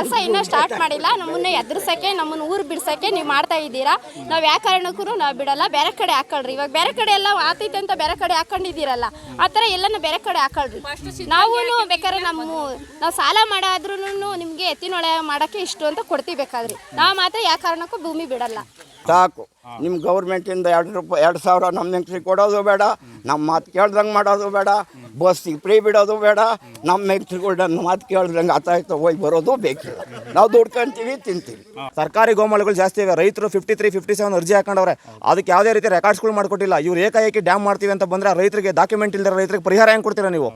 ಕೆಲಸ ಇನ್ನೂ ಸ್ಟಾರ್ಟ್ ಮಾಡಿಲ್ಲ. ನಮ್ಮನ್ನ ಎದುರ್ಸಕ್ಕೆ, ನಮ್ಮನ್ನ ಊರು ಬಿಡ್ಸೋಕ್ಕೆ ನೀವು ಮಾಡ್ತಾ ಇದ್ದೀರಾ. ನಾವು ಯಾವ ಕಾರಣಕ್ಕೂ ನಾವು ಬಿಡಲ್ಲ. ಬೇರೆ ಕಡೆ ಹಾಕೊಳ್ರಿ. ಇವಾಗ ಬೇರೆ ಕಡೆ ಎಲ್ಲ ಆತೈತೆ ಅಂತ ಬೇರೆ ಕಡೆ ಹಾಕೊಂಡಿದ್ದೀರಲ್ಲ, ಆ ಥರ ಎಲ್ಲನೂ ಬೇರೆ ಕಡೆ ಹಾಕೊಳ್ರಿ. ನಾವು ಬೇಕಾದ್ರೆ ನಮ್ಮ ನಾವು ಸಾಲ ಮಾಡಾದ್ರೂ ನಿಮಗೆ ಎತ್ತಿನೊಳೆ ಮಾಡೋಕ್ಕೆ ಇಷ್ಟು ಅಂತ ಕೊಡ್ತೀವಿ ಬೇಕಾದ್ರಿ. ನಾವು ಮಾತ್ರ ಯಾವ ಕಾರಣಕ್ಕೂ ಭೂಮಿ ಬಿಡಲ್ಲ. ಸಾಕು. ನಿಮ್ಮ ಗೌರ್ಮೆಂಟಿಂದ ಎರಡು ರೂಪಾಯಿ ಎರಡು ಸಾವಿರ ನಮ್ಮ ಹೆಂಗ್ಸ್ರಿಗೆ ಕೊಡೋದು ಬೇಡ ನಮ್ಮ ಮಾತು ಕೇಳ್ದಂಗೆ ಮಾಡೋದು ಬೇಡ ಬಸ್ಸಿಗೆ ಫ್ರೀ ಬಿಡೋದು ಬೇಡ ನಮ್ಮ ಹೆಂಗ್ಸ್ರುಗಳು ನನ್ನ ಮಾತು ಕೇಳ್ದಂಗೆ ಆತಾಯ್ತು ಹೋಗಿ ಬರೋದು ಬೇಕಿಲ್ಲ. ನಾವು ದುಡ್ಕೊಂತೀವಿ ತಿಂತೀವಿ. ಸರ್ಕಾರಿ ಗೋಮಾಳಗಳು ಜಾಸ್ತಿ ಇವೆ. ರೈತರು ಫಿಫ್ಟಿ ತ್ರೀ ಫಿಫ್ಟಿ ಸೆವೆನ್ ಅರ್ಜಿ ಹಾಕೊಂಡವ್ರೆ. ಅದಕ್ಕೆ ಯಾವುದೇ ರೀತಿ ರೆಕಾರ್ಡ್ಸ್ಗಳು ಮಾಡಿಕೊಟ್ಟಿಲ್ಲ. ಇವ್ರು ಏಕಾಏಕಿ ಡ್ಯಾಮ್ ಮಾಡ್ತೀವಿ ಅಂತ ಬಂದರೆ ರೈತರಿಗೆ ಡಾಕ್ಯುಮೆಂಟ್ ಇಲ್ಲದ ರೈತರಿಗೆ ಪರಿಹಾರ ಹೆಂಗೆ ಕೊಡ್ತೀರಾ ನೀವು?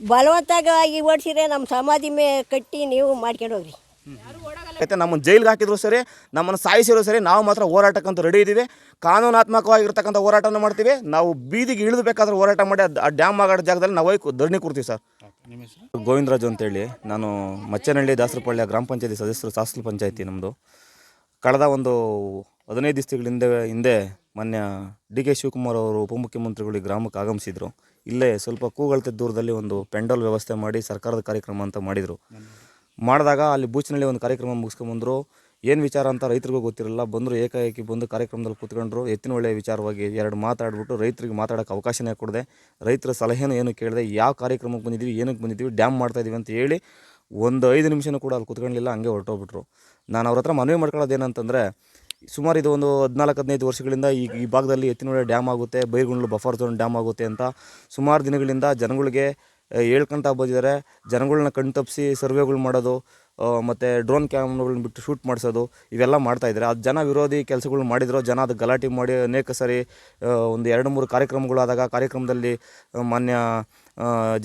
ಬಲವತ್ತಾಗಿ ಓಡಿಸಿದ್ರೆ ನಮ್ಮ ಸಮಾಧಿ ಮೇ ಕಟ್ಟಿ ನೀವು ಮಾಡ್ಕೊಂಡು ಹೋಗ್ರಿ. ಮತ್ತೆ ನಮ್ಮನ್ನು ಜೈಲಿಗೆ ಹಾಕಿದ್ರು ಸರಿ, ನಮ್ಮನ್ನು ಸಾಯಿಸಿದ್ರು ಸರಿ, ನಾವು ಮಾತ್ರ ಹೋರಾಟಕ್ಕಂತೂ ರೆಡಿ ಇದ್ದೀವಿ. ಕಾನೂನಾತ್ಮಕವಾಗಿರ್ತಕ್ಕಂಥ ಹೋರಾಟವನ್ನು ಮಾಡ್ತೀವಿ. ನಾವು ಬೀದಿಗೆ ಇಳಿದಬೇಕಾದ್ರೆ ಹೋರಾಟ ಮಾಡಿ ಆ ಡ್ಯಾಮ್ ಆಗೋ ಜಾಗದಲ್ಲಿ ನಾವು ಹೋಗಿ ಧರಣಿ ಕೊಡ್ತೀವಿ ಸರ್. ಗೋವಿಂದರಾಜು ಅಂತೇಳಿ, ನಾನು ಮಚ್ಚನಹಳ್ಳಿ ದಾಸರಪಳ್ಳಿಯ ಗ್ರಾಮ ಪಂಚಾಯತಿ ಸದಸ್ಯರು ಶಾಸಕ ಪಂಚಾಯತಿ ನಮ್ಮದು ಕಳೆದ ಒಂದು ಹದಿನೈದು ದಿವಸಗಳ ಹಿಂದೆ ಹಿಂದೆ ಮಾನ್ಯ ಡಿ ಕೆ ಶಿವಕುಮಾರ್ ಅವರು ಉಪಮುಖ್ಯಮಂತ್ರಿಗಳು ಗ್ರಾಮಕ್ಕೆ ಆಗಮಿಸಿದರು. ಇಲ್ಲೇ ಸ್ವಲ್ಪ ಕೂಗಳತೆ ದೂರದಲ್ಲಿ ಒಂದು ಪೆಂಡಲ್ ವ್ಯವಸ್ಥೆ ಮಾಡಿ ಸರ್ಕಾರದ ಕಾರ್ಯಕ್ರಮ ಅಂತ ಮಾಡಿದರು. ಮಾಡಿದಾಗ ಅಲ್ಲಿ ಬೂಚಿನಲ್ಲಿ ಒಂದು ಕಾರ್ಯಕ್ರಮ ಮುಗಿಸ್ಕೊಂಬಂದರು. ಏನು ವಿಚಾರ ಅಂತ ರೈತರಿಗೂ ಗೊತ್ತಿರಲ್ಲ ಬಂದರು ಏಕಾಏಕಿ ಬಂದು ಕಾರ್ಯಕ್ರಮದಲ್ಲಿ ಕೂತ್ಕೊಂಡ್ರು. ಎತ್ತಿನ ಒಳ್ಳೆಯ ವಿಚಾರವಾಗಿ ಎರಡು ಮಾತಾಡ್ಬಿಟ್ಟು ರೈತರಿಗೆ ಮಾತಾಡೋಕ್ಕೆ ಅವಕಾಶನೇ ಕೊಡದೆ. ರೈತರ ಸಲಹೆನೂ ಏನು ಕೇಳಿದೆ ಯಾವ ಕಾರ್ಯಕ್ರಮಕ್ಕೆ ಬಂದಿದ್ದೀವಿ, ಏನಕ್ಕೆ ಬಂದಿದ್ದೀವಿ, ಡ್ಯಾಮ್ ಮಾಡ್ತಾ ಇದೀವಿ ಅಂತ ಹೇಳಿ ಒಂದು ಐದು ನಿಮಿಷನೂ ಕೂಡ ಅಲ್ಲಿ ಕೂತ್ಕೊಳ್ಳಲಿಲ್ಲ ಹಂಗೆ ಹೊರಟೋಗ್ಬಿಟ್ರು. ನಾನು ಅವ್ರ ಹತ್ರ ಮನವಿ ಮಾಡ್ಕೊಳ್ಳೋದು ಏನಂತಂದರೆ, ಸುಮಾರು ಇದು ಒಂದು ಹದಿನಾಲ್ಕು, ಹದಿನೈದು ವರ್ಷಗಳಿಂದ ಈ ಈ ಭಾಗದಲ್ಲಿ ಎತ್ತಿನೊಳೆ ಡ್ಯಾಮ್ ಆಗುತ್ತೆ, ಬೈರ್ಗುಂಡ್ಲು ಬಫರ್ ಝೋನ್ ಡ್ಯಾಮ್ ಆಗುತ್ತೆ ಅಂತ ಸುಮಾರು ದಿನಗಳಿಂದ ಜನಗಳಿಗೆ ಹೇಳ್ಕೊಂತ ಬಂದಿದ್ದಾರೆ. ಜನಗಳನ್ನ ಕಣ್ತಪ್ಪಿಸಿ ಸರ್ವೆಗಳು ಮಾಡೋದು ಮತ್ತು ಡ್ರೋನ್ ಕ್ಯಾಮ್ರಾಗಳನ್ನ ಬಿಟ್ಟು ಶೂಟ್ ಮಾಡಿಸೋದು, ಇವೆಲ್ಲ ಮಾಡ್ತಾ ಇದ್ದಾರೆ. ಅದು ಜನ ವಿರೋಧಿ ಕೆಲಸಗಳು ಮಾಡಿದ್ರು, ಜನ ಅದು ಗಲಾಟೆ ಮಾಡಿ ಅನೇಕ ಸರಿ ಒಂದು ಎರಡು ಮೂರು ಕಾರ್ಯಕ್ರಮಗಳಾದಾಗ, ಕಾರ್ಯಕ್ರಮದಲ್ಲಿ ಮಾನ್ಯ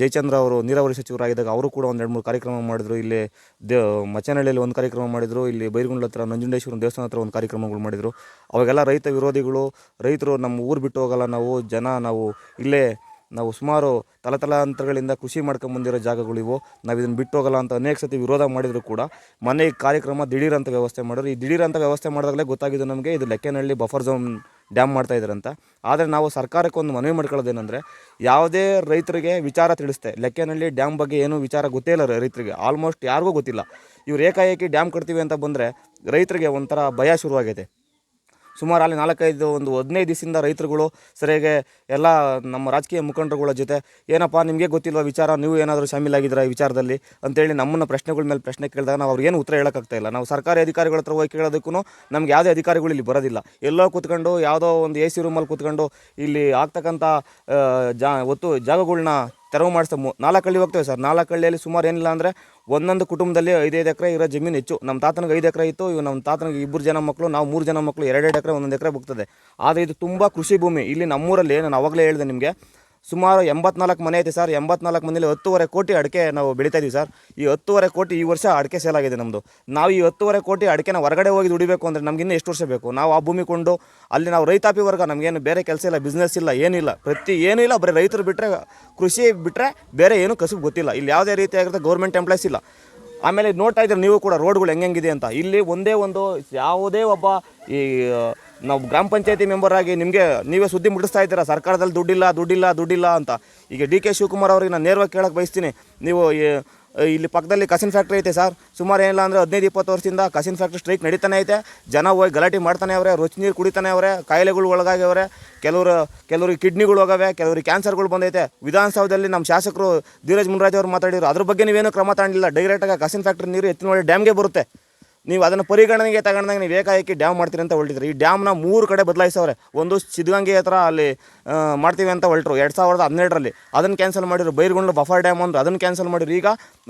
ಜಯಚಂದ್ರ ಅವರು, ನೀರಾವರಿ ಸಚಿವರಾಗಿದ್ದಾಗ ಅವರು ಕೂಡ ಒಂದು ಎರಡು ಮೂರು ಕಾರ್ಯಕ್ರಮ ಮಾಡಿದರು. ಇಲ್ಲಿ ದೇ ಮಚನಹಳ್ಳಿಯಲ್ಲಿ ಒಂದು ಕಾರ್ಯಕ್ರಮ ಮಾಡಿದರು, ಇಲ್ಲಿ ಬೈರಗುಂಡ್ಲ ಹತ್ರ ನಂಜುಂಡೇಶ್ವರ ದೇವಸ್ಥಾನ ಹತ್ರ ಒಂದು ಕಾರ್ಯಕ್ರಮಗಳು ಮಾಡಿದರು. ಅವಾಗೆಲ್ಲ ರೈತ ವಿರೋಧಿಗಳು, ರೈತರು ನಮ್ಮ ಊರು ಬಿಟ್ಟು ಹೋಗಲ್ಲ ನಾವು, ಜನ ನಾವು ಇಲ್ಲೇ ನಾವು ಸುಮಾರು ತಲತಲಾಂತರಗಳಿಂದ ಕೃಷಿ ಮಾಡ್ಕೊಂಡು ಬಂದಿರೋ ಜಾಗಗಳು ಇವು. ನಾವು ಇದನ್ನು ಬಿಟ್ಟು ಹೋಗಲ್ಲ ಅಂತ ಅನೇಕ ಸತಿ ವಿರೋಧ ಮಾಡಿದ್ರು ಕೂಡ. ಮನೆ ಕಾರ್ಯಕ್ರಮ ದಿಢೀರಂತ ವ್ಯವಸ್ಥೆ ಮಾಡಿದ್ರು. ಈ ದಿಢೀರ್ ಅಂತ ವ್ಯವಸ್ಥೆ ಮಾಡಿದಾಗಲೇ ಗೊತ್ತಾಗಿದ್ದು ನಮಗೆ ಇದು ಲೆಕ್ಕನಹಳ್ಳಿ ಬಫರ್ ಝೋನ್ ಡ್ಯಾಮ್ ಮಾಡ್ತಾ ಇದ್ದಾರಂತ. ಆದರೆ ನಾವು ಸರ್ಕಾರಕ್ಕೆ ಒಂದು ಮನವಿ ಮಾಡ್ಕೊಳ್ಳೋದೇನೆಂದರೆ, ಯಾವುದೇ ರೈತರಿಗೆ ವಿಚಾರ ತಿಳಿಸ್ತೆ ಲೆಕ್ಕನಹಳ್ಳಿ ಡ್ಯಾಮ್ ಬಗ್ಗೆ ಏನೂ ವಿಚಾರ ಗೊತ್ತೇ ಇಲ್ಲ ರೈತರಿಗೆ. ಆಲ್ಮೋಸ್ಟ್ ಯಾರಿಗೂ ಗೊತ್ತಿಲ್ಲ. ಇವ್ರು ಏಕಾಏಕಿ ಡ್ಯಾಮ್ ಕಟ್ತೀವಿ ಅಂತ ಬಂದರೆ ರೈತರಿಗೆ ಒಂಥರ ಭಯ ಶುರುವಾಗೈತೆ. ಸುಮಾರು ಅಲ್ಲಿ ನಾಲ್ಕೈದು ಒಂದು ಹದಿನೈದು ದಿವಸದಿಂದ ರೈತರುಗಳು ಸರಿಯಾಗಿ ಎಲ್ಲ ನಮ್ಮ ರಾಜಕೀಯ ಮುಖಂಡರುಗಳ ಜೊತೆ, ಏನಪ್ಪ ನಿಮಗೆ ಗೊತ್ತಿಲ್ವ ವಿಚಾರ, ನೀವು ಏನಾದರೂ ಶಾಮೀಲಾಗಿದ್ದೀರಾ ಈ ವಿಚಾರದಲ್ಲಿ ಅಂತೇಳಿ ನಮ್ಮನ್ನು ಪ್ರಶ್ನೆಗಳ ಮೇಲೆ ಪ್ರಶ್ನೆ ಕೇಳಿದಾಗ ನಾವು ಅವ್ರಿಗೇನು ಉತ್ತರ ಹೇಳೋಕ್ಕಾಗ್ತಾ ಇಲ್ಲ. ನಾವು ಸರ್ಕಾರಿ ಅಧಿಕಾರಿಗಳ ಹತ್ರ ಹೋಗಿ ಕೇಳೋದಕ್ಕೂ ನಮ್ಗೆ ಯಾವುದೇ ಅಧಿಕಾರಿಗಳು ಇಲ್ಲಿ ಬರೋದಿಲ್ಲ. ಎಲ್ಲೋ ಕೂತ್ಕೊಂಡು ಯಾವುದೋ ಒಂದು ಎ ಸಿ ರೂಮಲ್ಲಿ ಕೂತ್ಕೊಂಡು ಇಲ್ಲಿ ಆಗ್ತಕ್ಕಂಥ ಜಾ, ಒತ್ತು ಜಾಗಗಳನ್ನ ತೆರವು ಮಾಡಿಸ್ತಾ ಮು ನಾಲ್ಕು ಹಳ್ಳಿ ಹೋಗ್ತೇವೆ ಸರ್. ನಾಲ್ಕು ಹಳ್ಳಿಯಲ್ಲಿ ಸುಮಾರು ಏನಿಲ್ಲ ಅಂದರೆ ಒಂದೊಂದು ಕುಟುಂಬದಲ್ಲಿ ಐದೈದು ಎಕರೆ ಇರೋ ಜಮೀನು ಹೆಚ್ಚು. ನಮ್ಮ ತಾತನಿಗೆ ಐದು ಎಕರೆ ಇತ್ತು, ಇವು ನಮ್ಮ ತಾತನಿಗೆ ಇಬ್ಬರು ಜನ ಮಕ್ಕಳು ನಾವು ಮೂರು ಜನ ಮಕ್ಕಳು ಎರಡೆರಡು ಎಕರೆ ಒಂದೊಂದು ಎಕರೆ ಹೋಗ್ತದೆ ಆದರೆ ಇದು ತುಂಬ ಕೃಷಿ ಭೂಮಿ. ಇಲ್ಲಿ ನಮ್ಮೂರಲ್ಲಿ ನಾನು ಅವಾಗಲೇ ಹೇಳಿದೆ ನಿಮಗೆ ಸುಮಾರು ಎಂಬತ್ನಾಲ್ಕು ಮನೆ ಐತೆ ಸರ್. ಎಂಬತ್ನಾಲ್ಕು ಮನೇಲಿ ಹತ್ತುವರೆ ಕೋಟಿ ಅಡಿಕೆ ನಾವು ಬೆಳೀತಾ ಇದ್ದೀವಿ ಸರ್. ಈ ಹತ್ತುವರೆ ಕೋಟಿ ಈ ವರ್ಷ ಅಡಿಕೆ ಸೇಲ್ ಆಗಿದೆ ನಮ್ಮದು ನಾವು ಈ ಹತ್ತುವರೆ ಕೋಟಿ ಅಡಿಕೆನ ಹೊರಗಡೆ ಹೋಗಿ ದುಡಿಬೇಕು ಅಂದರೆ ನಮ್ಗೆ ಎಷ್ಟು ವರ್ಷ ಬೇಕು? ನಾವು ಆ ಭೂಮಿ ಕೊಂಡು ಅಲ್ಲಿ ನಾವು ರೈತಾಪಿ ವರ್ಗ ನಮಗೇನು ಬೇರೆ ಕೆಲಸ ಇಲ್ಲ ಬಿಸ್ನೆಸ್ ಇಲ್ಲ ಏನಿಲ್ಲ ಪ್ರತಿ ಏನೂ ಇಲ್ಲ, ಬರೀ ರೈತರು ಬಿಟ್ಟರೆ ಕೃಷಿ ಬಿಟ್ಟರೆ ಬೇರೆ ಏನೂ ಕಸುಬು ಗೊತ್ತಿಲ್ಲ. ಇಲ್ಲಿ ಯಾವುದೇ ರೀತಿಯಾಗಿರುತ್ತೆ ಗೌರ್ಮೆಂಟ್ ಎಂಪ್ಲಾಯ್ಸ್ ಇಲ್ಲ. ಆಮೇಲೆ ನೋಡ್ತಾ ಇದ್ರೆ ನೀವು ಕೂಡ ರೋಡ್ಗಳು ಹೆಂಗೆಂಗಿದೆ ಅಂತ. ಇಲ್ಲಿ ಒಂದೇ ಒಂದು ಯಾವುದೇ ಒಬ್ಬ ಈ ನಾವು ಗ್ರಾಮ ಪಂಚಾಯತಿ ಮೆಂಬರ್ ಆಗಿ ನಿಮಗೆ ನೀವೇ ಸುದ್ದಿ ಮುಟ್ಟಿಸ್ತಾ ಇದ್ದೀರಾ? ಸರ್ಕಾರದಲ್ಲಿ ದುಡ್ಡಿಲ್ಲ ದುಡ್ಡಿಲ್ಲ ದುಡ್ಡಿಲ್ಲ ಅಂತ. ಈಗ ಡಿ ಕೆ ಶಿವಕುಮಾರ್ ಅವ್ರಿಗೆ ನಾನು ನೇರವಾಗಿ ಕೇಳಕ್ಕೆ ಬಯಸ್ತೀನಿ. ನೀವು ಇಲ್ಲಿ ಪಕ್ಕದಲ್ಲಿ ಕಸಿನ್ ಫ್ಯಾಕ್ಟ್ರಿ ಐತೆ ಸರ್. ಸುಮಾರು ಏನಿಲ್ಲ ಅಂದರೆ ಹದಿನೈದು, ಇಪ್ಪತ್ತು ವರ್ಷದಿಂದ ಕಸಿನ್ ಫ್ಯಾಕ್ಟ್ರಿ ಸ್ಟ್ರೈಕ್ ನಡೀತಾನೆ ಐತೆ. ಜನ ಹೋಗಿ ಗಲಾಟೆ ಮಾಡ್ತಾನೆ ಅವರೇ, ರುಚಿ ನೀರು ಕುಡಿತಾನೆ ಅವರೇ, ಕಾಯಿಲೆಗಳು ಒಳಗಾಗ್ಯವ್ರೆ ಕೆಲವರು, ಕೆಲವ್ರಿಗೆ ಕಿಡ್ನಿಗಳು ಹೋಗವೆ, ಕೆಲವ್ರಿಗೆ ಕ್ಯಾನ್ಸರ್ಗಳು ಬಂದೈತೆ. ವಿಧಾನಸೌಧದಲ್ಲಿ ನಮ್ಮ ಶಾಸಕರು ಧೀರಜ್ ಮುನರಾಜ್ ಅವರು ಮಾತಾಡಿದ್ರು. ಅದ್ರ ಬಗ್ಗೆ ನೀವೇನು ಕ್ರಮ ತಗೊಂಡಿಲ್ಲ. ಡೈರೆಕ್ಟಾಗಿ ಕಸಿನ್ ಫ್ಯಾಕ್ಟ್ರಿ ನೀರು ಎತ್ತಿನೊಳ್ಳೆ ಡ್ಯಾಮ್ಗೆ ಬರುತ್ತೆ. ನೀವು ಅದನ್ನು ಪರಿಗಣನೆಗೆ ತಗೊಂಡಾಗ ನೀವು ಏಕಾಏಕಿ ಡ್ಯಾಮ್ ಮಾಡ್ತೀರಿ ಅಂತ ಹೊರಟಿದ್ರಿ. ಈ ಡ್ಯಾಮ್ನ ಮೂರು ಕಡೆ ಬದಲಾಯಿಸವ್ರೆ. ಒಂದು ಸಿದ್ಧಗಂಗೆ ಹತ್ರ ಅಲ್ಲಿ ಮಾಡ್ತೀವಿ ಅಂತ ಹೊರಟರು. ಎರಡು ಸಾವಿರದ ಹನ್ನೆರಡರಲ್ಲಿ ಅದನ್ನು ಕ್ಯಾನ್ಸಲ್ ಮಾಡಿದ್ರು. ಬೈರ್ಗೊಂಡು ಬಫರ್ ಡ್ಯಾಮ್ ಅಂದ್ರೆ ಅದನ್ನು ಕ್ಯಾನ್ಸಲ್ ಮಾಡಿದ್ರು. ಈಗ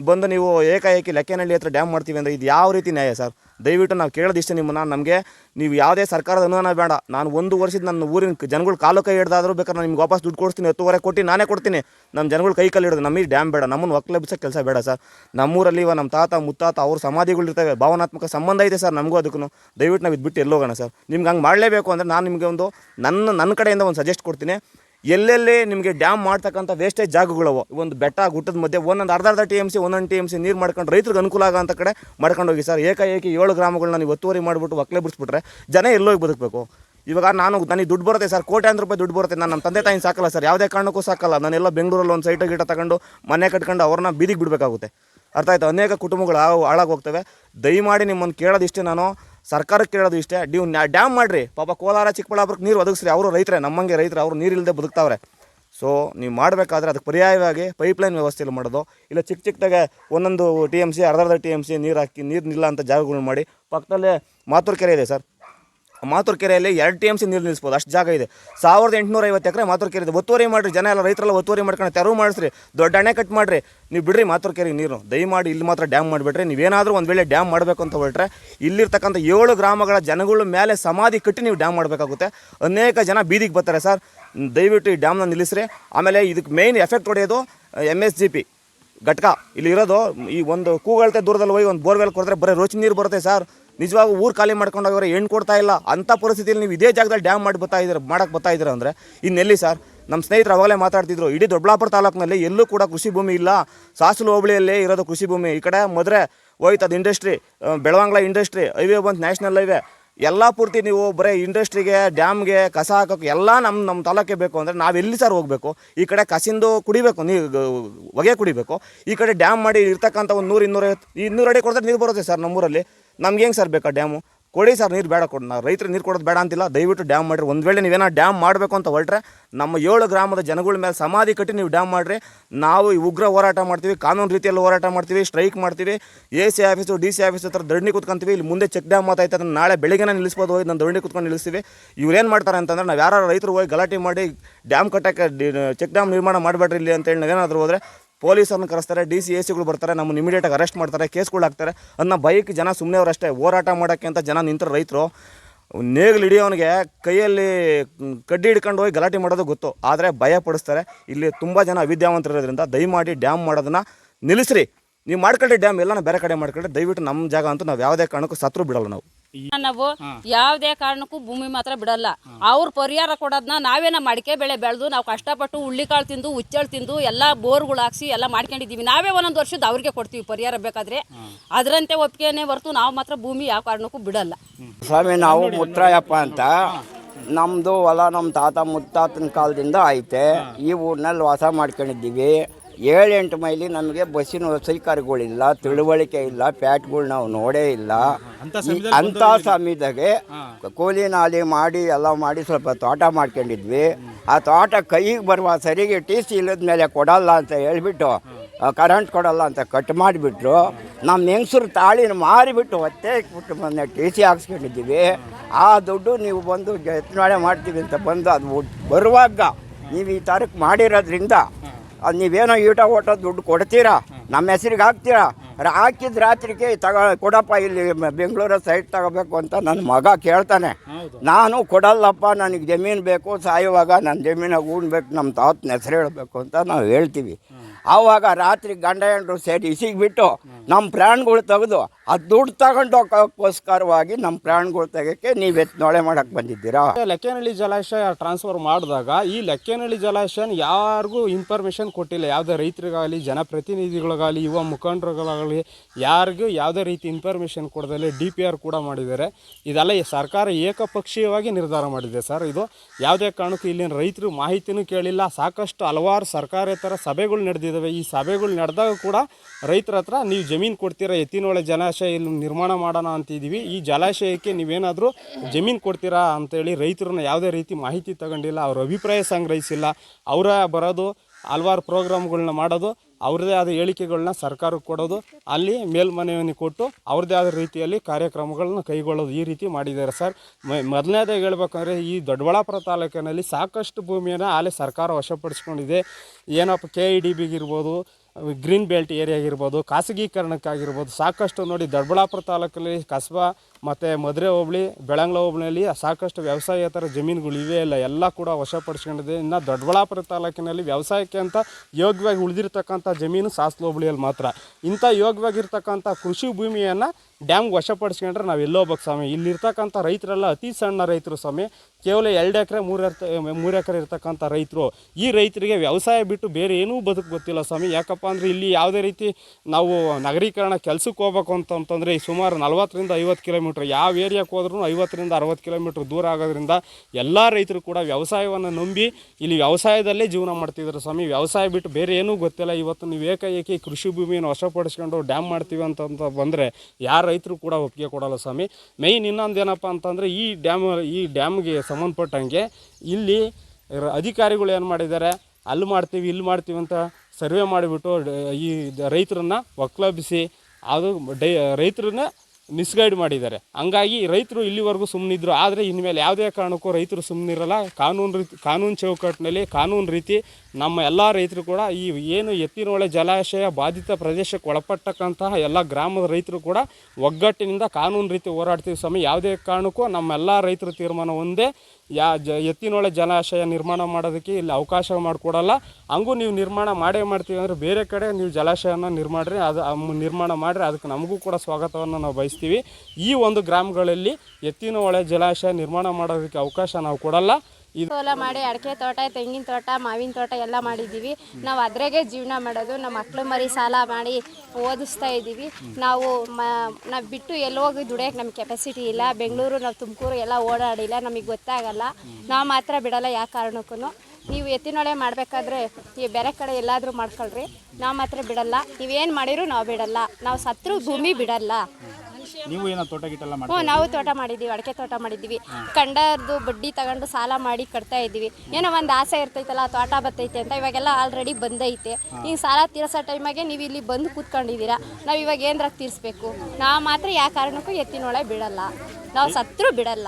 ಬಂದು ನೀವು ಏಕಾಏಕಿ ಲೆಕ್ಕನಹಳ್ಳಿ ಹತ್ರ ಡ್ಯಾಮ್ ಮಾಡ್ತೀವಿ ಅಂದರೆ ಇದು ಯಾವ ರೀತಿ ನ್ಯಾಯ ಸರ್? ದಯವಿಟ್ಟು ನಾವು ಕೇಳೋದಿಷ್ಟೇ ನಿಮ್ಮನ್ನ ನಮಗೆ. ನೀವು ಯಾವುದೇ ಸರ್ಕಾರದ ಅನುದಾನ ಬೇಡ. ನಾನು ಒಂದು ವರ್ಷದ ನನ್ನ ಊರಿನ ಜನಗಳು ಕಾಲು ಕೈ ಹಿಡ್ದಾದ್ರೂ ಬೇಕಾದ್ರೆ ನಿಮ್ಗೆ ವಾಪಸ್ ದುಡ್ಡು ಕೊಡ್ತೀನಿ ಹತ್ತುವರೆ ಕೊಟ್ಟು ನಾನೇ ಕೊಡ್ತೀನಿ. ನಮ್ಮ ಜನಗಳು ಕೈ ಕಲ್ಲಿ ಹಿಡಿದು, ನಮಗೆ ಡ್ಯಾಮ್ ಬೇಡ. ನಮ್ಮನ್ನು ಬಿಸ ಕೆಲಸ ಬೇಡ ಸರ್. ನಮ್ಮೂರಲ್ಲಿ ಇವಾಗ ನಮ್ಮ ತಾತ, ಮುತ್ತಾತ ಅವ್ರ ಸಮಾಧಿಗಳು ಇರ್ತವೆ. ಭಾವನಾತ್ಮಕ ಸಂಬಂಧ ಇದೆ ಸರ್ ನಮಗೂ ಅದಕ್ಕೂ ದಯವಿಟ್ಟು ನಾವು ಇದು ಬಿಟ್ಟು ಎಲ್ಲೋಗೋಣ ಸರ್. ನಿಮ್ಗೆ ಹಂಗೆ ಮಾಡಲೇಬೇಕು ಅಂದರೆ ನಾನು ನಿಮಗೆ ಒಂದು ನನ್ನ ನನ್ನ ಕಡೆಯಿಂದ ಒಂದು ಸಜೆಸ್ಟ್ ಕೊಡ್ತೀನಿ. ಎಲ್ಲೆಲ್ಲಿ ನಿಮಗೆ ಡ್ಯಾಮ್ ಮಾಡ್ತಕ್ಕಂಥ ವೇಸ್ಟೇಜ್ ಜಾಗಗಳವು, ಒಂದು ಬೆಟ್ಟ, ಗುಟ್ಟದ ಮಧ್ಯೆ ಒಂದೊಂದು ಅರ್ಧ ಅರ್ಧ ಟಿ ಎಂ ಸಿ ಒಂದೊಂದು ಟಿ ಎಂ ಸಿ ನೀರು ಮಾಡ್ಕೊಂಡು ರೈತರಿಗೆ ಅನುಕೂಲ ಆಗೋಂಥ ಕಡೆ ಮಾಡ್ಕೊಂಡು ಹೋಗಿ. ಸರ್, ಏಕಾಏಕಿ ಏಳು ಗ್ರಾಮಗಳನ್ನ ನೀವು ಒತ್ತುವರಿ ಮಾಡಿಬಿಟ್ಟು ಒಕ್ಕಲೆ ಬಿಡಿಸ್ಬಿಟ್ರೆ ಜನ ಎಲ್ಲೋಗಿ ಬದುಕಬೇಕು. ಇವಾಗ ನಾನು, ನನಗೆ ದುಡ್ಡು ಬರುತ್ತೆ ಸರ್, ಕೋಟ್ಯಾಂತರ ರೂಪಾಯಿ ದುಡ್ಡು ಬರುತ್ತೆ. ನಾನು ನಮ್ಮ ತಂದೆ ತಾಯಿ ಸಾಕಲ್ಲ ಸರ್, ಯಾವುದೇ ಕಾರಣಕ್ಕೂ ಸಾಕಲ್ಲ. ನಾನೆಲ್ಲ ಬೆಂಗಳೂರಲ್ಲಿ ಒಂದು ಸೈಟ್ ಗೀಟ ತಗೊಂಡು ಮನೆ ಕಟ್ಕೊಂಡು ಅವ್ರನ್ನ ಬೀದಿಗೆ ಬಿಡಬೇಕಾಗುತ್ತೆ. ಅರ್ಥ ಆಯಿತು? ಅನೇಕ ಕುಟುಂಬಗಳು ಹಾಳಾಗೋಗ್ತವೆ ದಯಮಾಡಿ ನಿಮ್ಮನ್ನು ಕೇಳೋದಿಷ್ಟೇ ನಾನು. ಸರ್ಕಾರಕ್ಕೆ ಕೇಳೋದು ಇಷ್ಟೇ, ನೀವು ಡ್ಯಾಮ್ ಮಾಡಿರಿ. ಪಾಪ ಕೋಲಾರ, ಚಿಕ್ಕಬಳ್ಳಾಪುರಕ್ಕೆ ನೀರು ಒದಗಿಸ್ರಿ. ಅವರು ರೈತರೇ, ನಮ್ಮಂಗೆ ರೈತರು, ಅವರು ನೀರಿಲ್ಲದೆ ಬದುಕ್ತಾವ್ರೆ. ಸೊ ನೀವು ಮಾಡಬೇಕಾದ್ರೆ ಅದಕ್ಕೆ ಪರ್ಯಾಯವಾಗಿ ಪೈಪ್ಲೈನ್ ವ್ಯವಸ್ಥೆಯಲ್ಲಿ ಮಾಡೋದು. ಇಲ್ಲ ಚಿಕ್ಕ ಚಿಕ್ಕದಾಗೆ ಒಂದೊಂದು ಟಿ ಎಂ ಸಿ ಅರ್ಧ ಅರ್ಧ ಟಿ ಎಂ ಸಿ ನೀರು ಹಾಕಿ ನೀರು ನಿಲ್ಲ ಅಂತ ಜಾಗಗಳನ್ನ ಮಾಡಿ, ಪಕ್ಕದಲ್ಲೇ ಮಾತೂರು ಕೆರೆ ಇದೆ ಸರ್. ಮಾತೂರು ಕೆರೆಯಲ್ಲಿ ಎರಡು ಟಿ ಎಂ ಸಿ ನೀರು ನಿಲ್ಲಿಸ್ಬೋದು ಅಷ್ಟು ಜಾಗ ಇದೆ. ಸಾವಿರದ ಎಂಟುನೂರ ಐವತ್ತು ಎಕರೆ ಮಾತೂರು ಇದೆ ಒತ್ತುವರಿ ಮಾಡಿರಿ. ಜನ ಎಲ್ಲ ರೈತರೆಲ್ಲ ಒತ್ತುವರಿ ಮಾಡ್ಕೊಂಡು ತೆರವು ಮಾಡಿಸ್ರಿ. ದೊಡ್ಡ ಅಣೆ ಕಟ್ ಮಾಡಿರಿ. ನೀವು ಬಿಡ್ರಿ ಮಾತೂರು ನೀರು. ದಯಮಾಡಿ ಇಲ್ಲಿ ಮಾತ್ರ ಡ್ಯಾಮ್ ಮಾಡಿಬಿಟ್ರೆ. ನೀವೇನಾದರೂ ಒಂದು ವೇಳೆ ಡ್ಯಾಮ್ ಮಾಡಬೇಕು ಅಂತ ಹೊರಟ್ರೆ ಇಲ್ಲಿರ್ತಕ್ಕಂಥ ಏಳು ಗ್ರಾಮಗಳ ಜನಗಳ ಮೇಲೆ ಸಮಾಧಿ ಕಟ್ಟಿ ನೀವು ಡ್ಯಾಮ್ ಮಾಡಬೇಕಾಗುತ್ತೆ. ಅನೇಕ ಜನ ಬೀದಿಗೆ ಬರ್ತಾರೆ ಸರ್. ದಯವಿಟ್ಟು ಈ ಡ್ಯಾಮ್ನ ನಿಲ್ಲಿಸ್ರಿ. ಆಮೇಲೆ ಇದಕ್ಕೆ ಮೇಯ್ನ್ ಎಫೆಕ್ಟ್ ಹೊಡೆಯೋದು ಎಂ ಎಸ್ ಜಿ ಪಿ ಘಟಕ. ಇಲ್ಲಿ ಇರೋದು ಈ ಒಂದು ಕೂಗಳತೆ ದೂರದಲ್ಲಿ ಹೋಗಿ ಒಂದು ಬೋರ್ವೆಲ್ ಕೊಡಿದ್ರೆ ಬರೀ ರೋಚಿ ನೀರು ಬರುತ್ತೆ ಸರ್. ನಿಜವಾಗ ಊರು ಖಾಲಿ ಮಾಡ್ಕೊಂಡು ಹೆಣ್ಣು ಕೊಡ್ತಾ ಇಲ್ಲ? ಅಂಥ ಪರಿಸ್ಥಿತಿಯಲ್ಲಿ ನೀವು ಇದೇ ಜಾಗದಲ್ಲಿ ಡ್ಯಾಮ್ ಮಾಡಿ ಬರ್ತಾ ಇದ್ದೀರ ಮಾಡೋಕ್ಕೆ ಬರ್ತಾ ಇದ್ದೀರ ಅಂದರೆ ಇನ್ನೆಲ್ಲಿ ಸರ್ ನಮ್ಮ ಸ್ನೇಹಿತರು ಅವಾಗಲೇ ಮಾತಾಡ್ತಿದ್ರು, ಇಡೀ ದೊಡ್ಡಬಳ್ಳಾಪುರ ತಾಲೂಕಿನಲ್ಲಿ ಎಲ್ಲೂ ಕೂಡ ಕೃಷಿ ಭೂಮಿ ಇಲ್ಲ. ಸಾಸಲು ಹೋಬಳಿಯಲ್ಲೇ ಇರೋದು ಕೃಷಿ ಭೂಮಿ. ಈ ಕಡೆ ಮದುವೆ ಹೋಯ್ತು, ಅದು ಇಂಡಸ್ಟ್ರಿ ಬೆಳವಂಗ್ಲ ಇಂಡಸ್ಟ್ರಿ ಹೈವೇ ಬಂತು ನ್ಯಾಷನಲ್ ಹೈವೇ ಎಲ್ಲ ಪೂರ್ತಿ ನೀವು ಬರೀ ಇಂಡಸ್ಟ್ರಿಗೆ, ಡ್ಯಾಮ್ಗೆ ಕಸ ಹಾಕೋಕ್ಕೆ ಎಲ್ಲ ನಮ್ಮ ನಮ್ಮ ತಾಲೂಕೆ ಬೇಕು ಅಂದರೆ ನಾವು ಎಲ್ಲಿ ಸರ್ ಹೋಗಬೇಕು? ಈ ಕಡೆ ಕಸಿಂದು ಕುಡಿಬೇಕು, ನೀ ಹೊಗೆ ಕುಡಿಬೇಕು. ಈ ಕಡೆ ಡ್ಯಾಮ್ ಮಾಡಿ ಇರ್ತಕ್ಕಂಥ ಒಂದು ನೂರು ಇನ್ನೂರೈವತ್ತು ಇನ್ನೂರು ಅಡಿ ಕೊಡಿದ್ರೆ ನೀರು ಬರುತ್ತೆ ಸರ್ ನಮ್ಮೂರಲ್ಲಿ. ನಮ್ಗೆ ಹೆಂಗೆ ಸರ್ ಬೇಕಾ ಡ್ಯಾಮು? ಕೊಡಿ ಸರ್, ನೀರು ಬೇಡ ಕೊಡಿ ನಾವು ರೈತರು ನೀರು ಕೊಡೋದು ಬೇಡ ಅಂತಿಲ್ಲ. ದಯವಿಟ್ಟು ಡ್ಯಾಮ್ ಮಾಡಿರಿ. ಒಂದು ವೇಳೆ ನೀವೇನೋ ಡ್ಯಾಮ್ ಮಾಡಬೇಕು ಅಂತ ಹೊರಟ್ರೆ ನಮ್ಮ ಏಳು ಗ್ರಾಮದ ಜನಗಳ ಮೇಲೆ ಸಮಾಧಿ ಕಟ್ಟಿ ನೀವು ಡ್ಯಾಮ್ ಮಾಡಿರಿ. ನಾವು ಈ ಉಗ್ರ ಹೋರಾಟ ಮಾಡ್ತೀವಿ, ಕಾನೂನು ರೀತಿಯಲ್ಲಿ ಹೋರಾಟ ಮಾಡ್ತೀವಿ, ಸ್ಟ್ರೈಕ್ ಮಾಡ್ತೀವಿ. A C office, D C office ಹತ್ರ ಧರಣಿ ಕುತ್ಕೊಂತೀವಿ. ಇಲ್ಲಿ ಮುಂದೆ ಚೆಕ್ ಡ್ಯಾಮ್ ಮಾತಾಯ್ತು ಅದನ್ನು ನಾಳೆ ಬೆಳಗ್ಗೆ ನಿಲ್ಲಿಸ್ಬೋದು, ಹೋಗಿ ನಾನು ಧರಣಿ ಕುತ್ಕೊಂಡು ನಿಲ್ಲಿಸ್ತೀವಿ. ಏನು ಮಾಡ್ತಾರೆ ಅಂತಂದ್ರೆ, ನಾವು ಯಾರು ರೈತರು ಹೋಗಿ ಗಲಾಟೆ ಮಾಡಿ, ಡ್ಯಾಮ್ ಕಟ್ಟಕ್ಕೆ ಚೆಕ್ ಡ್ಯಾಮ್ ನಿರ್ಮಾಣ ಮಾಡಬೇಡ್ರಿ ಇಲ್ಲಿ ಅಂತೇಳಿ ನಾವೇನಾದರೂ ಹೋದರೆ ಪೊಲೀಸರನ್ನು ಕರೆಸ್ತಾರೆ, ಡಿ ಸಿ ಎ ಸಿಗಳು ಬರ್ತಾರೆ ನಮ್ಮನ್ನು ಇಮಿಡಿಯೇಟಾಗಿ ಅರೆಸ್ಟ್ ಮಾಡ್ತಾರೆ, ಕೇಸ್ಗಳು ಹಾಕ್ತಾರೆ. ಅದನ್ನ ಬೈಕ್ ಜನ ಸುಮ್ಮನೆ ಅವರಷ್ಟೇ ಹೋರಾಟ ಮಾಡೋಕ್ಕೆ ಅಂತ ಜನ ನಿಂತರು ರೈತರು. ನೇಗಿಲು ಹಿಡಿಯೋನಿಗೆ ಕೈಯಲ್ಲಿ ಕಡ್ಡಿ ಹಿಡ್ಕೊಂಡು ಹೋಗಿ ಗಲಾಟೆ ಮಾಡೋದು ಗೊತ್ತು. ಆದರೆ ಭಯ ಪಡಿಸ್ತಾರೆ. ಇಲ್ಲಿ ತುಂಬ ಜನ ಅವಿದ್ಯಾವಂತರಿರೋದ್ರಿಂದ ದಯಮಾಡಿ ಡ್ಯಾಮ್ ಮಾಡೋದನ್ನು ನಿಲ್ಲಿಸ್ರಿ. ನೀವು ಮಾಡ್ಕೊಳ್ಳಿ ಡ್ಯಾಮ್, ಎಲ್ಲನೂ ಬೇರೆ ಕಡೆ ಮಾಡ್ಕೊಳ್ಳಿ ದಯವಿಟ್ಟು ನಮ್ಮ ಜಾಗ ಅಂತೂ ನಾವು ಯಾವುದೇ ಕಾರಣಕ್ಕೂ ಸತ್ರು ಬಿಡಲ್ಲ ನಾವು. ನಾವು ಯಾವುದೇ ಕಾರಣಕ್ಕೂ ಭೂಮಿ ಮಾತ್ರ ಬಿಡಲ್ಲ. ಅವ್ರ ಪರಿಹಾರ ಕೊಡೋದನ್ನ ನಾವೇನ ಮಡಿಕೆ ಅಡಿಕೆ ಬೆಳೆ ಬೆಳೆದು ನಾವು ಕಷ್ಟಪಟ್ಟು ಹುಳ್ಳಿಕಾಳು ತಿಂದು ಹುಚ್ಚಳು ತಿಂದು ಎಲ್ಲ ಬೋರ್ಗಳು ಹಾಕ್ಸಿ ಎಲ್ಲ ಮಾಡ್ಕೊಂಡಿದ್ದೀವಿ ನಾವೇ ಒಂದೊಂದು ವರ್ಷದ ಅವ್ರಿಗೆ ಕೊಡ್ತೀವಿ ಪರಿಹಾರ ಬೇಕಾದ್ರೆ. ಅದರಂತೆ ಒಪ್ಪಿಗೆನೇ ಹೊರತು ನಾವು ಮಾತ್ರ ಭೂಮಿ ಯಾವ ಕಾರಣಕ್ಕೂ ಬಿಡಲ್ಲ. ಸ್ವಾಮಿ ನಾವು ಮುತ್ರಾಯಪ್ಪ ಅಂತ ನಮ್ಮದು ಹೊಲ ನಮ್ಮ ತಾತ ಮುತ್ತಾತನ ಕಾಲದಿಂದ ಐತೆ. ಈ ಊರಿನಲ್ಲಿ ವಾಸ ಮಾಡ್ಕೊಂಡಿದ್ದೀವಿ. ಏಳೆಂಟು ಮೈಲಿ ನಮಗೆ ಬಸ್ಸಿನ ವಸೀಕಾರಗಳಿಲ್ಲ ತಿಳುವಳಿಕೆ ಇಲ್ಲ ಪ್ಯಾಟ್ಗಳು ನಾವು ನೋಡೇ ಇಲ್ಲ. ಅಂತ ಅಂಥ ಸಮಯದಾಗೆ ಕೂಲಿ ನಾಲಿ ಮಾಡಿ ಎಲ್ಲ ಮಾಡಿ ಸ್ವಲ್ಪ ತೋಟ ಮಾಡ್ಕೊಂಡಿದ್ವಿ. ಆ ತೋಟ ಕೈಗೆ ಬರುವ ಸರಿಗೆ ಟಿ ಸಿ ಇಲ್ಲದ ಮೇಲೆ ಕೊಡಲ್ಲ ಅಂತ ಹೇಳಿಬಿಟ್ಟು ಕರೆಂಟ್ ಕೊಡಲ್ಲ ಅಂತ ಕಟ್ ಮಾಡಿಬಿಟ್ರು. ನಮ್ಮ ಹೆಂಗಸರು ತಾಳಿನ ಮಾರಿಬಿಟ್ಟು ಒತ್ತೆ ಬಿಟ್ಟು ಮೊನ್ನೆ ಟಿ ಸಿ ಹಾಕ್ಸ್ಕೊಂಡಿದ್ದೀವಿ. ಆ ದುಡ್ಡು ನೀವು ಬಂದು ಯತ್ನಾಳೆ ಮಾಡ್ತೀವಿ ಅಂತ ಬಂದು ಅದು ಬರುವಾಗ ನೀವು ಈ ತಾರೀಕು ಮಾಡಿರೋದ್ರಿಂದ ಅದು ನೀವೇನೋ ಈಟ ಓಟ ದುಡ್ಡು ಕೊಡ್ತೀರಾ? ನಮ್ಮ ಹೆಸರಿಗೆ ಹಾಕ್ತೀರಾ? ಹಾಕಿದ ರಾತ್ರಿಗೆ ತಗ ಕೊಡಪ್ಪ ಇಲ್ಲಿ ಬೆಂಗಳೂರ ಸೈಟ್ ತಗೋಬೇಕು ಅಂತ ನನ್ನ ಮಗ ಕೇಳ್ತಾನೆ. ನಾನು ಕೊಡಲ್ಲಪ್ಪ ನನಗೆ ಜಮೀನು ಬೇಕು ಸಾಯುವಾಗ ನನ್ನ ಜಮೀನಾಗ ಉಣ್ಬೇಕು ನಮ್ಮ ತಾತನ ಹೆಸರು ಹೇಳಬೇಕು ಅಂತ ನಾವು ಹೇಳ್ತೀವಿ. ಆವಾಗ ರಾತ್ರಿ ಗಂಡ ಹೆಂಡ್ರು ಸೇರಿ ಇಸಿಗ್ಬಿಟ್ಟು ನಮ್ಮ ಪ್ರಾಣಗಳು ತೆಗೆದು ಅದು ದುಡ್ಡು ತಗೊಂಡು ಹೋಗೋಕ್ಕೋಸ್ಕರವಾಗಿ ನಮ್ಮ ಪ್ರಾಣಗಳು ತೆಗೋಕ್ಕೆ ನೀವು ನೋಳೆ ಮಾಡೋಕ್ಕೆ ಬಂದಿದ್ದೀರಾ? ಲೆಕ್ಕೇನಹಳ್ಳಿ ಜಲಾಶಯ ಟ್ರಾನ್ಸ್ಫರ್ ಮಾಡಿದಾಗ ಈ ಲೆಕ್ಕೇನಹಳ್ಳಿ ಜಲಾಶಯನ ಯಾರಿಗೂ ಇನ್ಫಾರ್ಮೇಷನ್ ಕೊಟ್ಟಿಲ್ಲ. ಯಾವುದೇ ರೈತರಿಗಾಗಲಿ, ಜನಪ್ರತಿನಿಧಿಗಳಿಗಾಗಲಿ, ಯುವ ಮುಖಂಡರುಗಳಾಗಲಿ ಯಾರಿಗೂ ಯಾವುದೇ ರೀತಿ ಇನ್ಫಾರ್ಮೇಷನ್ ಕೊಡದಲ್ಲೇ ಡಿ ಪಿ ಆರ್ ಕೂಡ ಮಾಡಿದ್ದಾರೆ. ಇದೆಲ್ಲ ಸರ್ಕಾರ ಏಕಪಕ್ಷೀಯವಾಗಿ ನಿರ್ಧಾರ ಮಾಡಿದೆ ಸರ್. ಇದು ಯಾವುದೇ ಕಾರಣಕ್ಕೂ ಇಲ್ಲಿನ ರೈತರು ಮಾಹಿತಿನೂ ಕೇಳಿಲ್ಲ. ಸಾಕಷ್ಟು ಹಲವಾರು ಸರ್ಕಾರೇತರ ಸಭೆಗಳು ನಡೆದಿದ್ದಾವೆ ಈ ಸಭೆಗಳು ನಡೆದಾಗ ಕೂಡ ರೈತರ ಹತ್ರ ನೀವು ಜಮೀನು ಕೊಡ್ತೀರಾ, ಎತ್ತಿನೊಳೆ ಜಲಾಶಯ ಇಲ್ಲಿ ನಿರ್ಮಾಣ ಮಾಡೋಣ ಅಂತಿದ್ದೀವಿ ಈ ಜಲಾಶಯಕ್ಕೆ ನೀವೇನಾದರೂ ಜಮೀನು ಕೊಡ್ತೀರಾ ಅಂತೇಳಿ ರೈತರನ್ನ ಯಾವುದೇ ರೀತಿ ಮಾಹಿತಿ ತಗೊಂಡಿಲ್ಲ, ಅವ್ರ ಅಭಿಪ್ರಾಯ ಸಂಗ್ರಹಿಸಿಲ್ಲ, ಅವರ ಬರೋದು ಹಲ್ವಾರು ಪ್ರೋಗ್ರಾಮ್ಗಳನ್ನ ಮಾಡೋದು ಅವ್ರದ್ದೇ ಆದ ಹೇಳಿಕೆಗಳನ್ನ ಸರ್ಕಾರಕ್ಕೆ ಕೊಡೋದು, ಅಲ್ಲಿ ಮೇಲ್ಮನವಿಯನ್ನು ಕೊಟ್ಟು ಅವ್ರದ್ದೇ ಆದ ರೀತಿಯಲ್ಲಿ ಕಾರ್ಯಕ್ರಮಗಳನ್ನ ಕೈಗೊಳ್ಳೋದು ಈ ರೀತಿ ಮಾಡಿದ್ದಾರೆ ಸರ್. ಮೊದಲನೇದಾಗಿ ಹೇಳ್ಬೇಕಂದ್ರೆ ಈ ದೊಡ್ಡಬಳ್ಳಾಪುರ ತಾಲೂಕಿನಲ್ಲಿ ಸಾಕಷ್ಟು ಭೂಮಿಯನ್ನು ಅಲ್ಲಿ ಸರ್ಕಾರ ವಶಪಡಿಸ್ಕೊಂಡಿದೆ. ಏನಪ್ಪ ಕೆ ಇ ಡಿ ಬಿಗಿರ್ಬೋದು ಗ್ರೀನ್ ಬೆಲ್ಟ್ ಏರಿಯಾ ಆಗಿರ್ಬೋದು, ಖಾಸಗೀಕರಣಕ್ಕಾಗಿರ್ಬೋದು, ಸಾಕಷ್ಟು ನೋಡಿ ದೊಡ್ಡಬಳ್ಳಾಪುರ ತಾಲೂಕಲ್ಲಿ ಕಸ್ಬಾ ಮತ್ತು ಮಧುರೆ ಹೋಬಳಿ ಬೆಳಂಗ್ಲ ಹೋಬಳಿಯಲ್ಲಿ ಸಾಕಷ್ಟು ವ್ಯವಸಾಯೇತರ ಜಮೀನುಗಳು ಇವೆ ಇಲ್ಲ ಎಲ್ಲ ಕೂಡ ವಶಪಡಿಸ್ಕೊಂಡಿದೆ. ಇನ್ನು ದೊಡ್ಡಬಳ್ಳಾಪುರ ತಾಲೂಕಿನಲ್ಲಿ ವ್ಯವಸಾಯಕ್ಕೆ ಅಂತ ಯೋಗ್ಯವಾಗಿ ಉಳಿದಿರ್ತಕ್ಕಂಥ ಜಮೀನು ಸಾಸ್ಲು ಹೋಬಳಿಯಲ್ಲಿ ಮಾತ್ರ. ಇಂಥ ಯೋಗ್ಯವಾಗಿರ್ತಕ್ಕಂಥ ಕೃಷಿ ಭೂಮಿಯನ್ನು ಡ್ಯಾಮ್ಗೆ ವಶಪಡಿಸ್ಕೊಂಡ್ರೆ ನಾವು ಎಲ್ಲೋ ಹೋಗ್ಬೇಕು ಸ್ವಾಮಿ. ಇಲ್ಲಿರ್ತಕ್ಕಂಥ ರೈತರೆಲ್ಲ ಅತಿ ಸಣ್ಣ ರೈತರು ಸ್ವಾಮಿ. ಕೇವಲ ಎರಡು ಎಕರೆ, ಮೂರು ಮೂರು ಎಕರೆ ಇರ್ತಕ್ಕಂಥ ರೈತರು. ಈ ರೈತರಿಗೆ ವ್ಯವಸಾಯ ಬಿಟ್ಟು ಬೇರೆ ಏನೂ ಬದುಕು ಗೊತ್ತಿಲ್ಲ ಸ್ವಾಮಿ. ಯಾಕಪ್ಪ ಅಂದರೆ ಇಲ್ಲಿ ಯಾವುದೇ ರೀತಿ ನಾವು ನಗರೀಕರಣ ಕೆಲಸಕ್ಕೆ ಹೋಗ್ಬೇಕು ಅಂತಂತಂದರೆ ಸುಮಾರು ನಲ್ವತ್ತರಿಂದ ಐವತ್ತು ಕಿಲೋಮೀಟ್ರ್ ಕಿಲೋಮೀಟ್ರ್. ಯಾವ ಏರಿಯಾಕ್ಕೆ ಹೋದ್ರೂ ಐವತ್ತರಿಂದ ಅರವತ್ತು ಕಿಲೋಮೀಟ್ರ್ ದೂರ ಆಗೋದ್ರಿಂದ ಎಲ್ಲ ರೈತರು ಕೂಡ ವ್ಯವಸಾಯವನ್ನು ನಂಬಿ ಇಲ್ಲಿ ವ್ಯವಸಾಯದಲ್ಲೇ ಜೀವನ ಮಾಡ್ತಿದ್ದಾರೆ ಸ್ವಾಮಿ. ವ್ಯವಸಾಯ ಬಿಟ್ಟು ಬೇರೆ ಏನೂ ಗೊತ್ತಿಲ್ಲ. ಇವತ್ತು ನೀವು ಏಕಾಏಕಿ ಕೃಷಿ ಭೂಮಿಯನ್ನು ವಶಪಡಿಸ್ಕೊಂಡು ಡ್ಯಾಮ್ ಮಾಡ್ತೀವಿ ಅಂತ ಅಂತ ಬಂದರೆ ಯಾರು ರೈತರು ಕೂಡ ಒಪ್ಪಿಗೆ ಕೊಡಲ್ಲ ಸ್ವಾಮಿ. ಮೇಯ್ನ್ ಇನ್ನೊಂದು ಏನಪ್ಪ ಅಂತಂದರೆ ಈ ಡ್ಯಾಮ್, ಈ ಡ್ಯಾಮ್ಗೆ ಸಂಬಂಧಪಟ್ಟಂಗೆ ಇಲ್ಲಿ ಅಧಿಕಾರಿಗಳು ಏನು ಮಾಡಿದ್ದಾರೆ, ಅಲ್ಲಿ ಮಾಡ್ತೀವಿ, ಇಲ್ಲಿ ಮಾಡ್ತೀವಿ ಅಂತ ಸರ್ವೆ ಮಾಡಿಬಿಟ್ಟು ಈ ರೈತರನ್ನ ಒಕ್ಲಬ್ಬಿಸಿ ಅದು ಡೈ ರೈತರನ್ನ ಮಿಸ್ಗೈಡ್ ಮಾಡಿದ್ದಾರೆ. ಹಂಗಾಗಿ ರೈತರು ಇಲ್ಲಿವರೆಗೂ ಸುಮ್ಮನಿದ್ರು ಆದರೆ ಇನ್ಮೇಲೆ ಯಾವುದೇ ಕಾರಣಕ್ಕೂ ರೈತರು ಸುಮ್ಮನಿರಲ್ಲ ಕಾನೂನು ರೀತಿ, ಕಾನೂನು ಚೌಕಟ್ಟಿನಲ್ಲಿ ಕಾನೂನು ರೀತಿ ನಮ್ಮ ಎಲ್ಲ ರೈತರು ಕೂಡ ಈ ಏನು ಎತ್ತಿನಹೊಳೆ ಜಲಾಶಯ ಬಾಧಿತ ಪ್ರದೇಶಕ್ಕೆ ಒಳಪಟ್ಟಕ್ಕಂತಹ ಎಲ್ಲ ಗ್ರಾಮದ ರೈತರು ಕೂಡ ಒಗ್ಗಟ್ಟಿನಿಂದ ಕಾನೂನು ರೀತಿ ಹೋರಾಡ್ತೀವಿ ಸ್ವಾಮಿ. ಯಾವುದೇ ಕಾರಣಕ್ಕೂ ನಮ್ಮೆಲ್ಲ ರೈತರ ತೀರ್ಮಾನ ಒಂದೇ. ಯಾ ಜ ಎತ್ತಿನೊಳೆ ಜಲಾಶಯ ನಿರ್ಮಾಣ ಮಾಡೋದಕ್ಕೆ ಇಲ್ಲಿ ಅವಕಾಶ ಮಾಡಿಕೊಡಲ್ಲ. ಹಂಗೂ ನೀವು ನಿರ್ಮಾಣ ಮಾಡೇ ಮಾಡ್ತೀವಿ ಅಂದರೆ ಬೇರೆ ಕಡೆ ನೀವು ಜಲಾಶಯನ ನಿರ್ಮಾಡ್ರಿ, ಅದು ನಿರ್ಮಾಣ ಮಾಡಿರಿ, ಅದಕ್ಕೆ ನಮಗೂ ಕೂಡ ಸ್ವಾಗತವನ್ನು ನಾವು ಬಯಸ್ತೀವಿ. ಈ ಒಂದು ಗ್ರಾಮಗಳಲ್ಲಿ ಎತ್ತಿನ ಹೊಳೆ ಜಲಾಶಯ ನಿರ್ಮಾಣ ಮಾಡೋದಕ್ಕೆ ಅವಕಾಶ ನಾವು ಕೊಡಲ್ಲ. ಹೊಲ ಮಾಡಿ ಅಡಿಕೆ ತೋಟ, ತೆಂಗಿನ ತೋಟ, ಮಾವಿನ ತೋಟ ಎಲ್ಲ ಮಾಡಿದ್ದೀವಿ. ನಾವು ಅದ್ರಾಗೆ ಜೀವನ ಮಾಡೋದು, ನಮ್ಮ ಮಕ್ಳು ಮರಿ ಸಾಲ ಮಾಡಿ ಓದಿಸ್ತಾ ಇದ್ದೀವಿ. ನಾವು ಮ, ನಾವು ಬಿಟ್ಟು ಎಲ್ಲೋಗಿ ದುಡಿಯೋಕೆ ನಮ್ಗೆ ಕೆಪಾಸಿಟಿ ಇಲ್ಲ. ಬೆಂಗಳೂರು, ನಾವು ತುಮಕೂರು ಎಲ್ಲ ಓಡಾಡಿಲ್ಲ, ನಮಗೆ ಗೊತ್ತಾಗಲ್ಲ. ನಾವು ಮಾತ್ರ ಬಿಡಲ್ಲ ಯಾವ ಕಾರಣಕ್ಕೂ ನೀವು ಎತ್ತಿನೊಳೆ ಮಾಡಬೇಕಾದ್ರೆ ಈ ಬೇರೆ ಕಡೆ ಎಲ್ಲಾದರೂ ಮಾಡ್ಕೊಳ್ರಿ. ನಾವು ಮಾತ್ರ ಬಿಡಲ್ಲ. ನೀವೇನು ಮಾಡಿರೂ ನಾವು ಬಿಡಲ್ಲ. ನಾವು ಸತ್ರು ಭೂಮಿ ಬಿಡಲ್ಲ. ನೀವು ಏನೋ ತೋಟ ಗಿಟ್ಟೆಲ್ಲ ಮಾಡಿ ಹ್ಞೂ ನಾವು ತೋಟ ಮಾಡಿದ್ದೀವಿ ಅಡಿಕೆ ತೋಟ ಮಾಡಿದ್ದೀವಿ. ಕಂಡರ್ದು ಬಡ್ಡಿ ತಗೊಂಡು ಸಾಲ ಮಾಡಿ ಕಟ್ತಾ ಇದ್ದೀವಿ. ಏನೋ ಒಂದು ಆಸೆ ಇರ್ತೈತಲ್ಲ ತೋಟ ಬರ್ತೈತೆ ಅಂತ ಇವಾಗೆಲ್ಲ ಆಲ್ರೆಡಿ ಬಂದೈತೆ. ಈಗ ಸಾಲ ತೀರ್ಸೋ ಟೈಮಾಗೆ ನೀವು ಇಲ್ಲಿ ಬಂದು ಕೂತ್ಕೊಂಡಿದ್ದೀರಾ? ನಾವು ಇವಾಗ ಏನ್ರಾಗ ತೀರಿಸ್ಬೇಕು. ನಾವು ಮಾತ್ರ ಯಾವ ಕಾರಣಕ್ಕೂ ಎತ್ತಿನೊಳೆ ಬಿಡಲ್ಲ ನಾವು ಸತ್ರು ಬಿಡಲ್ಲ.